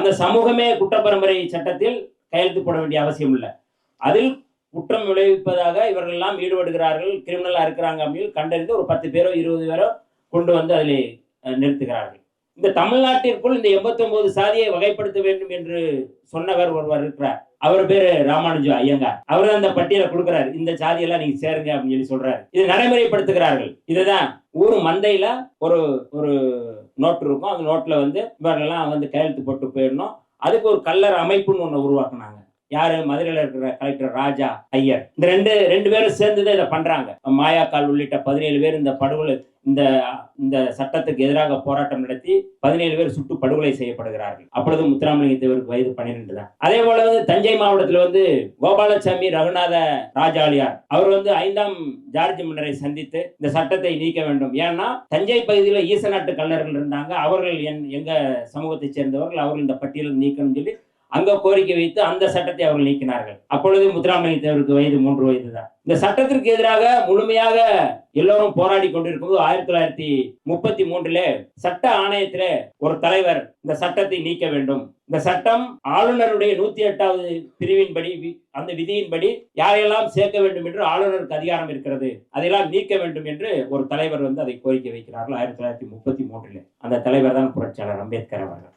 அந்த சமூகமே குற்றப்பரம்பரை சட்டத்தில் கையெழுத்து போட வேண்டிய அவசியம் இல்லை. அதில் குற்றம் விளைவிப்பதாக இவர்கள் எல்லாம் ஈடுபடுகிறார்கள் கிரிமினலாக இருக்கிறாங்க அப்படின்னு கண்டறிந்து ஒரு பத்து பேரோ இருபது பேரோ கொண்டு வந்து அதில் நிறுத்துகிறார்கள். இந்த தமிழ்நாட்டிற்குள் இந்த 89 சாதியை வகைப்படுத்த வேண்டும் என்று சொன்னவர் ஒருவர் இருக்கிறார். அவர் பேரு ராமானுஜம் ஐயங்கார். அவர் தான் அந்த பட்டியலை கொடுக்குறாரு. இந்த சாதியெல்லாம் நீங்க சேருங்க அப்படின்னு சொல்லி சொல்றாரு. இது நடைமுறைப்படுத்துகிறார்கள். இதுதான் ஊர் மந்தையில ஒரு ஒரு நோட்டு இருக்கும். அந்த நோட்ல வந்து இவரெல்லாம் வந்து கையெழுத்து போட்டு போயிடணும். அதுக்கு ஒரு கல்லர் அமைப்புன்னு ஒண்ணு உருவாக்குனாங்க. யாரு? மதுரையில் இருக்கிற கலெக்டர் ராஜா ஐயர். இந்த ரெண்டு ரெண்டு பேரும் சேர்ந்து தான் இதை பண்றாங்க. மாயாக்கால் உள்ளிட்ட பதினேழு பேர் இந்த படுகொலை இந்த இந்த சட்டத்துக்கு எதிராக போராட்டம் நடத்தி பதினேழு பேர் சுட்டு படுகொலை செய்யப்படுகிறார்கள். அப்பொழுது முத்துராமலிங்க தேவருக்கு வயது பன்னிரெண்டு தான் அதே போல வந்து தஞ்சை மாவட்டத்தில் வந்து கோபாலசாமி ரகுநாத ராஜாலியார் அவர் வந்து ஐந்தாம் ஜார்ஜ் மன்னரை சந்தித்து இந்த சட்டத்தை நீக்க வேண்டும். ஏன்னா தஞ்சை பகுதியில் ஈச நாட்டு கல்லர்கள் இருந்தாங்க. அவர்கள் என் எங்க சமூகத்தைச் சேர்ந்தவர்கள் அவர்கள் இந்த பட்டியலில் நீக்கணும்னு சொல்லி அங்க கோரிக்கை வைத்து அந்த சட்டத்தை அவர்கள் நீக்கினார்கள். அப்பொழுது முத்துராமலிங்க தேவருக்கு வயது மூன்று வயது தான் இந்த சட்டத்திற்கு எதிராக முழுமையாக எல்லோரும் போராடி கொண்டிருக்கும்போது ஆயிரத்தி தொள்ளாயிரத்தி முப்பத்தி மூன்றுல சட்ட ஆணையத்தில ஒரு தலைவர் இந்த சட்டத்தை நீக்க வேண்டும். இந்த சட்டம் ஆளுநருடைய நூத்தி எட்டாவது பிரிவின்படி வி- அந்த விதியின்படி யாரையெல்லாம் சேர்க்க வேண்டும் என்று ஆளுநருக்கு அதிகாரம் இருக்கிறது அதையெல்லாம் நீக்க வேண்டும் என்று ஒரு தலைவர் வந்து அதை கோரிக்கை வைக்கிறார்கள் ஆயிரத்தி தொள்ளாயிரத்தி முப்பத்தி மூன்றில். அந்த தலைவர் தான் புரட்சியாளர் அம்பேத்கர் அவர்கள்.